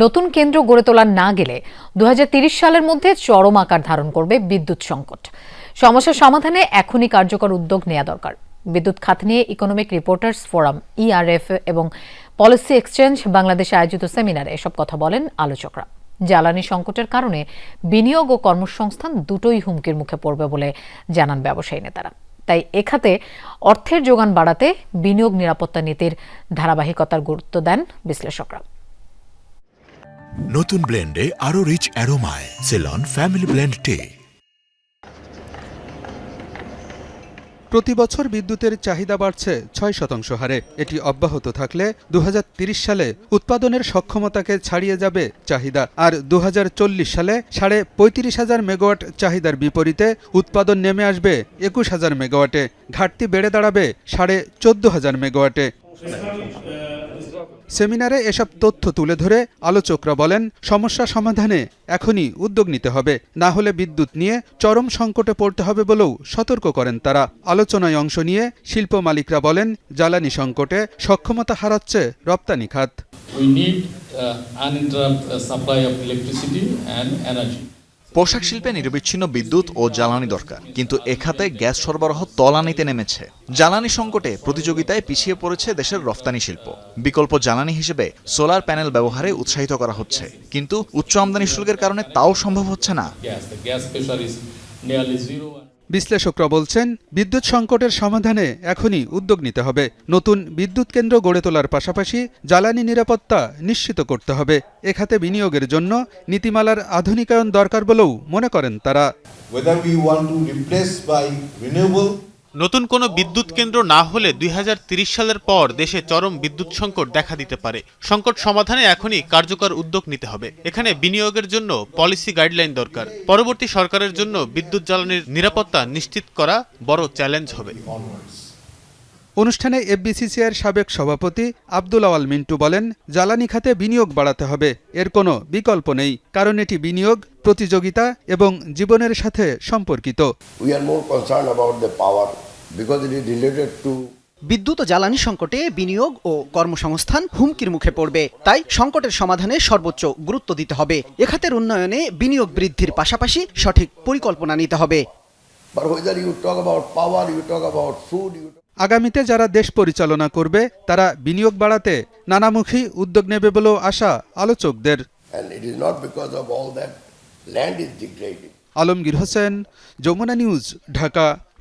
নতুন কেন্দ্র গড়ে তোলা না গেলে দু সালের মধ্যে চরম আকার ধারণ করবে বিদ্যুৎ সংকট। সমস্যা সমাধানে এখনই কার্যকর উদ্যোগ নেওয়া দরকার। বিদ্যুৎ খাত নিয়ে ইকোনমিক রিপোর্টার্স ফোরাম ইআরএফ এবং পলিসি এক্সচেঞ্জ বাংলাদেশে আয়োজিত সেমিনারে এসব কথা বলেন আলোচকরা। জ্বালানি সংকটের কারণে বিনিয়োগ ও কর্মসংস্থান দুটোই হুমকির মুখে পড়বে বলে জানান ব্যবসায়ী নেতারা। তাই এখাতে অর্থের যোগান বাড়াতে বিনিয়োগ নিরাপত্তা নীতির ধারাবাহিকতার গুরুত্ব দেন বিশ্লেষকরা। নতুন ব্লেন্ডে আরও রিচ অ্যারোমায় সেলন ফ্যামিলি ব্লেন্ড টে প্রতি বছর বিদ্যুতের চাহিদা বাড়ছে ছয় শতাংশ হারে। এটি অব্যাহত থাকলে দু সালে উৎপাদনের সক্ষমতাকে ছাড়িয়ে যাবে চাহিদা। আর দুহাজার চল্লিশ সালে সাড়ে পঁয়ত্রিশ হাজার মেগাওয়াট চাহিদার বিপরীতে উৎপাদন নেমে আসবে একুশ হাজার মেগাওয়াটে। ঘাটতি বেড়ে দাঁড়াবে সাড়ে চোদ্দ হাজার মেগাওয়াটে। সেমিনারে এসব তথ্য তুলে ধরে আলোচকরা বলেন সমস্যা সমাধানে এখনই উদ্যোগ নিতে হবে। না হলে বিদ্যুৎ নিয়ে চরম সংকটে পড়তে হবে বলেও সতর্ক করেন তারা। আলোচনায় অংশ নিয়ে শিল্প মালিকরা বলেন জ্বালানি সংকটে সক্ষমতা হারাচ্ছে রপ্তানি খাত। We need uh, uninterrupted uh, supply of electricity and energy. পোশাক শিল্পে নিরবিচ্ছিন্ন বিদ্যুৎ ও জ্বালানি দরকার, কিন্তু এ খাতে গ্যাস সরবরাহ তলানিতে নেমেছে। জ্বালানি সংকটে প্রতিযোগিতায় পিছিয়ে পড়েছে দেশের রফতানি শিল্প। বিকল্প জ্বালানি হিসেবে সোলার প্যানেল ব্যবহারে উৎসাহিত করা হচ্ছে, কিন্তু উচ্চ আমদানি শুল্কের কারণে তাও সম্ভব হচ্ছে না। বিশ্লেষকরা বলছেন, বিদ্যুৎ সংকটের সমাধানে এখনই উদ্যোগ নিতে হবে। নতুন বিদ্যুৎ কেন্দ্র গড়ে তোলার পাশাপাশি জ্বালানি নিরাপত্তা নিশ্চিত করতে হবে। এখাতে খাতে বিনিয়োগের জন্য নীতিমালার আধুনিকায়ন দরকার বলেও মনে করেন তারা। নতুন কোনো বিদ্যুৎ কেন্দ্র না হলে দুই সালের পর দেশে চরম বিদ্যুৎ সংকট দেখা দিতে পারে। সংকট সমাধানে এখনই কার্যকর উদ্যোগ নিতে হবে। এখানে বিনিয়োগের জন্য পলিসি গাইডলাইন দরকার। পরবর্তী সরকারের জন্য বিদ্যুৎ জ্বালানির নিরাপত্তা নিশ্চিত করা বড় চ্যালেঞ্জ হবে। অনুষ্ঠানে এফবিসিসিআইয়ের সাবেক সভাপতি আব্দুল আওয়াল মিন্টু বলেন জ্বালানি খাতে বিনিয়োগ বাড়াতে হবে এর কোনো বিকল্প নেই কারণ এটি বিনিয়োগ প্রতিযোগিতা এবং জীবনের সাথে সম্পর্কিত। We are more concerned about the power because it is related to বিদ্যুৎ ও জ্বালানি সংকটে বিনিয়োগ ও কর্মসংস্থান হুমকির মুখে পড়বে। তাই সংকটের সমাধানে সর্বোচ্চ গুরুত্ব দিতে হবে। এখাতের উন্নয়নে বিনিয়োগ বৃদ্ধির পাশাপাশি সঠিক পরিকল্পনা নিতে হবে। আগামীতে যারা দেশ পরিচালনা করবে তারা বিনিয়োগ বাড়াতে নানামুখী উদ্যোগ নেবে বলেও আশা আলোচকদের। আলমগীর হোসেন যমুনা নিউজ ঢাকা।